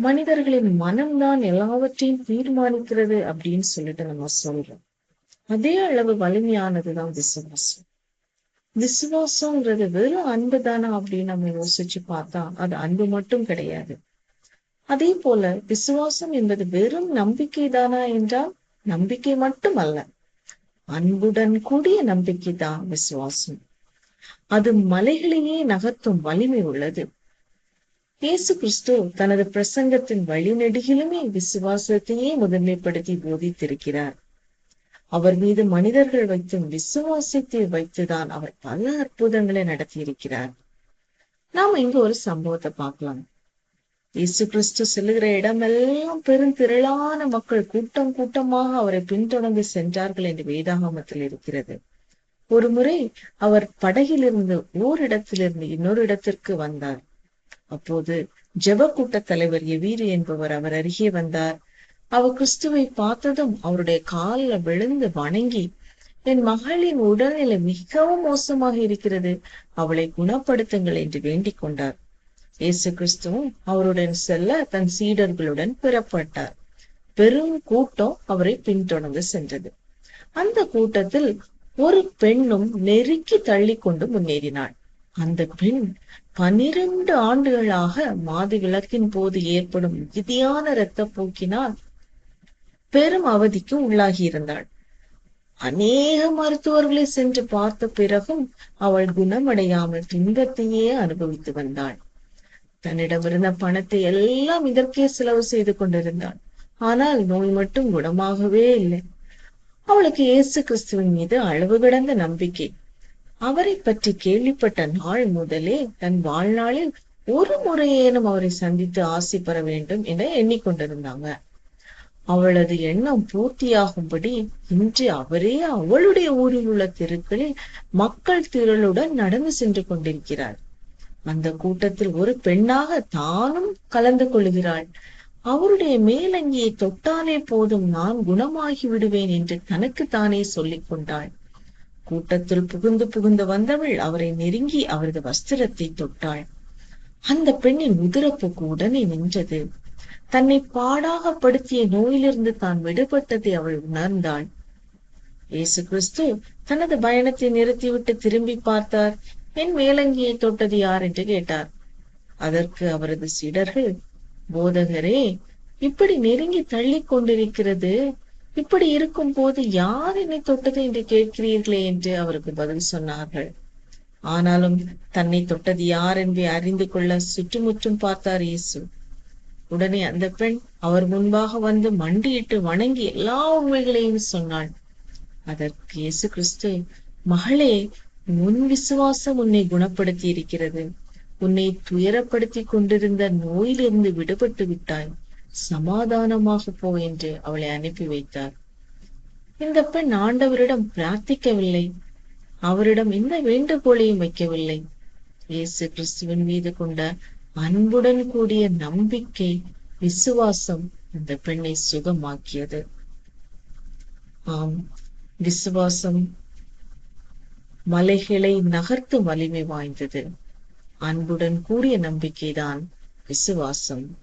மனிதர்களின் மனம்தான் எல்லாவற்றையும் தீர்மானிக்கிறது அப்படின்னு சொல்லிட்டு நம்ம சொல்றோம். அதே அளவு வலிமையானதுதான் விசுவாசம். விசுவாசம்ன்றது வெறும் அன்பு தானா அப்படின்னு நம்ம யோசிச்சு பார்த்தா அது அன்பு மட்டும் கிடையாது. அதே போல விசுவாசம் என்பது வெறும் நம்பிக்கை தானா என்றால் நம்பிக்கை மட்டும் அல்ல அன்புடன் கூடிய நம்பிக்கை தான் விசுவாசம். அது மலைகளையே நகர்த்தும் வலிமை உள்ளது. இயேசு கிறிஸ்து தனது பிரசங்கத்தின் வழிநெடுகிலுமே விசுவாசத்தையே முதன்மைப்படுத்தி போதித்திருக்கிறார். அவர் மீது மனிதர்கள் வைத்தும் விசுவாசத்தை வைத்துதான் அவர் பல அற்புதங்களை நடத்தியிருக்கிறார். நாம இங்க ஒரு சம்பவத்தை பார்க்கலாம். இயேசு கிறிஸ்து செல்லுகிற இடமெல்லாம் பெருந்திரளான மக்கள் கூட்டம் கூட்டமாக அவரை பின்தொடர்ந்து சென்றார்கள் என்று வேதாகமத்தில் இருக்கிறது. ஒரு முறை அவர் படகிலிருந்து ஓரிடத்திலிருந்து இன்னொரு இடத்திற்கு வந்தார். அப்போது ஜெப கூட்ட தலைவர் எவீரு என்பவர் அவர் அருகே வந்தார். அவர் கிறிஸ்துவை பார்த்ததும் அவருடைய காலில் விழுந்து வணங்கி என் மகளின் உடல்நிலை மிகவும் மோசமாக இருக்கிறது அவளை குணப்படுத்துங்கள் என்று வேண்டிக் கொண்டார். இயேசு கிறிஸ்துவும் அவருடன் செல்ல தன் சீடர்களுடன் பிறப்பட்டார். பெரும் கூட்டம் அவரை பின்தொடர்ந்து சென்றது. அந்த கூட்டத்தில் ஒரு பெண்ணும் நெருக்கி தள்ளி கொண்டு முன்னேறினாள். அந்த பெண் பனிரெண்டு ஆண்டுகளாக மாது விளக்கின் போது ஏற்படும் மிகுதியான இரத்த போக்கினால் பெரும் அவதிக்கு உள்ளாகி இருந்தாள் அநேக மருத்துவர்களை சென்று பார்த்த பிறகும் அவள் குணமடையாமல் துன்பத்தையே அனுபவித்து வந்தாள். தன்னிடமிருந்த பணத்தை எல்லாம் இதற்கே செலவு செய்து கொண்டிருந்தாள். ஆனால் நோய் மட்டும் குணமாகவே இல்லை. அவளுக்கு இயேசு கிறிஸ்துவின் மீது அளவு கிடந்த நம்பிக்கை. அவரை பற்றி கேள்விப்பட்ட நாள் முதலே தன் வாழ்நாளில் ஒரு முறையேனும் அவரை சந்தித்து ஆசை பெற வேண்டும் என எண்ணிக்கொண்டிருந்தாங்க. அவளது எண்ணம் பூர்த்தியாகும்படி இன்று அவரே அவளுடைய ஊரில் உள்ள தெருக்களில் மக்கள் திரளுடன் நடந்து சென்று கொண்டிருக்கிறார். அந்த கூட்டத்தில் ஒரு பெண்ணாக தானும் கலந்து கொள்கிறாள். அவருடைய மேலங்கியை தொட்டாலே போதும் நான் குணமாகி விடுவேன் என்று தனக்கு தானே சொல்லிக் கொண்டாள். கூட்டத்தில் புகுந்து புகுந்து வந்தவள் அவரை நெருங்கி அவரது வஸ்திரத்தை தொட்டாள். அந்த பெண்ணின் உதிரப்புக்கு உடனே நின்றது. தன்னை பாடாக படுத்திய நோயிலிருந்து தான் விடுபட்டதை அவள் உணர்ந்தாள். இயேசு கிறிஸ்து தனது பயணத்தை நிறுத்திவிட்டு திரும்பி பார்த்தார். என் மேலங்கியை தொட்டது யார் என்று கேட்டார். அதற்கு அவரது சீடர்கள் போதகரே இப்படி நெருங்கி தள்ளி கொண்டிருக்கிறது. இப்படி இருக்கும் போது யார் என்னை தொட்டது என்று கேட்கிறீர்களே என்று அவருக்கு பதில் சொன்னார்கள். ஆனாலும் தன்னை தொட்டது யார் என்பதை அறிந்து கொள்ள சுற்றுமுற்றும் பார்த்தார் இயேசு. உடனே அந்த பெண் அவர் முன்பாக வந்து மண்டியிட்டு வணங்கி எல்லா உண்மைகளையும் சொன்னாள். அதற்கு இயேசு கிறிஸ்து மகளே உன் விசுவாசம் உன்னை குணப்படுத்தி இருக்கிறது உன்னை துயரப்படுத்தி கொண்டிருந்த நோயிலிருந்து விடுபட்டு விட்டாய். சமாதானமாக போ என்று அவளை அனுப்பி வைத்தார். இந்த பெண் ஆண்டவரிடம் பிரார்த்திக்கவில்லை. அவரிடம் எந்த வேண்டுகோளையும் வைக்கவில்லை. இயேசு கிறிஸ்துவின் மீது கொண்ட அன்புடன் கூடிய நம்பிக்கை விசுவாசம் அந்த பெண்ணை சுகமாக்கியது. ஆம் விசுவாசம் மலைகளை நகர்த்தும் வலிமை வாய்ந்தது. அன்புடன் கூடிய நம்பிக்கைதான் விசுவாசம்.